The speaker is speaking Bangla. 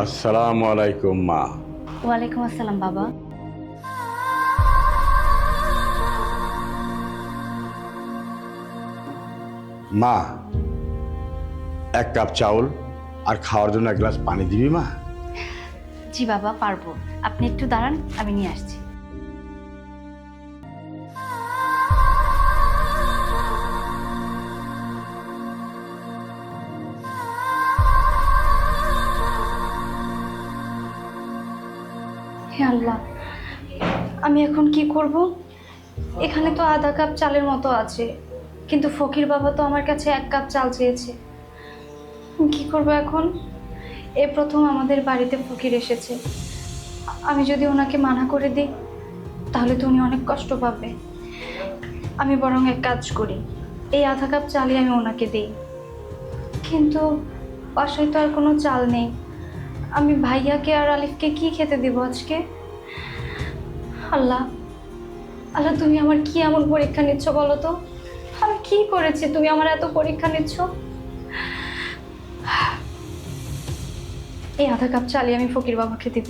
আসসালামু আলাইকুম মা। ওয়ালাইকুম আসসালাম বাবা। মা এক কাপ চাউল আর খাওয়ার জন্য এক গ্লাস পানি দিবি মা? জি বাবা পারব। আপনি একটু দাঁড়ান আমি নিয়ে আসছি। হে আল্লাহ। আমি এখন কি করব? এখানে তো আধা কাপ চালের মতো আছে, কিন্তু ফকির বাবা তো আমার কাছে এক কাপ চাল চেয়েছে। কি করব এখন? এ প্রথম আমাদের বাড়িতে ফকির এসেছে। আমি যদি ওনাকে মানা করে দিই, তাহলে তো উনি অনেক কষ্ট পাবে। আমি বরং এক কাজ করি, এই আধা কাপ চালই আমি ওনাকে দিই। কিন্তু বাসায় তো আর কোনো চাল নেই। আমি ভাইয়াকে আর আলিফকে কি খেতে দিব আজকে? আল্লাহ আল্লাহ, তুমি আমার কি এমন পরীক্ষা নিচ্ছ বলো তো? আমি কি করেছি তুমি আমার এত পরীক্ষা নিচ্ছ? এই আধা কাপ চালিয়ে আমি ফকির বাবাকে দিব।